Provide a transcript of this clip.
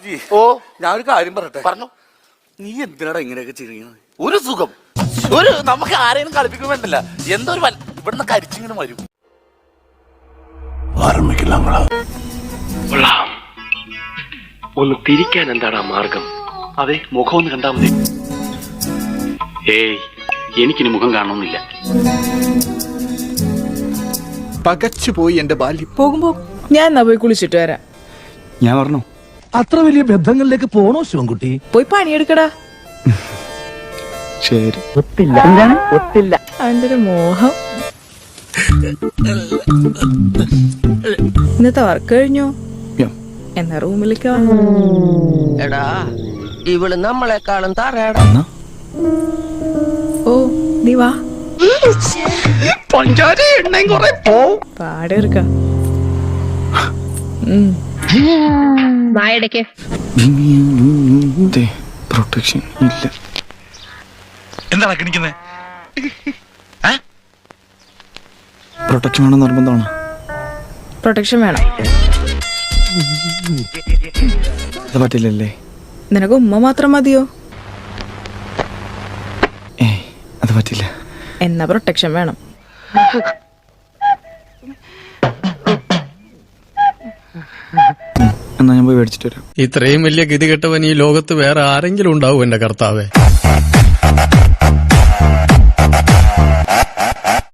അജി ഓ. ഞാനൊരു കാര്യം പറയട്ടെ? പറഞ്ഞു. നീ എന്തിനാടാ ഇങ്ങനെയൊക്കെ ചെയ്യുന്നത്? ഒരു സുഖം. ഒരു നമുക്ക് ആരെയും കളിപ്പിക്കാൻ വേണ്ടല്ല എന്തോ ഒരു ഇവിടുന്ന് കരിച്ചിങ്ങനെ വരും. ഒന്ന് തിരിക്കാൻ എന്താടാ മാർഗം? അതെ മുഖം ഒന്ന് കണ്ടാ മതി. ഏയ് എനിക്കിനി മുഖം കാണണമെന്നില്ല. പകച്ചുപോയി എന്റെ ബാല്യം. പോകുമ്പോ ഞാൻ എന്നാ പോയി കുളിച്ചിട്ട് വരാം. ഞാൻ പറഞ്ഞു? അത്ര വലിയ ബന്ധങ്ങളിലേക്ക് പോണോ ശിവൻകുട്ടി? പോയി പണിയെടുക്കടാ. ശരി. അവന്റെ ഒരു മോഹം. ഇന്നത്തെ വർക്ക് കഴിഞ്ഞോ. എന്നാ റൂമിലേക്ക് എടാ ഇവൾ നമ്മളെക്കാളും തറയടാ. എന്നാ? ഓ നീ വാ. പാടെ എടുക്ക വായടയ്ക്ക് പ്രൊട്ടക്ഷൻ ഇല്ല. എന്താണ് കിണിക്കുന്നത് പ്രൊട്ടക്ഷൻ വേണം നിർബന്ധമാണ്? പ്രൊട്ടക്ഷൻ വേണം. അത് പറ്റില്ലല്ലേ? നിനക്ക് ഉമ്മ മാത്രം മതിയോ? ഏ അത് പറ്റില്ല. എന്നാ പ്രൊട്ടക്ഷൻ വേണം. എന്നാ ഞാൻ പോയി മേടിച്ചിട്ട് വരാം. ഇത്രയും വലിയ ഗതികെട്ടവൻ ഈ ലോകത്ത് വേറെ ആരെങ്കിലും ഉണ്ടാവും എന്റെ കർത്താവേ.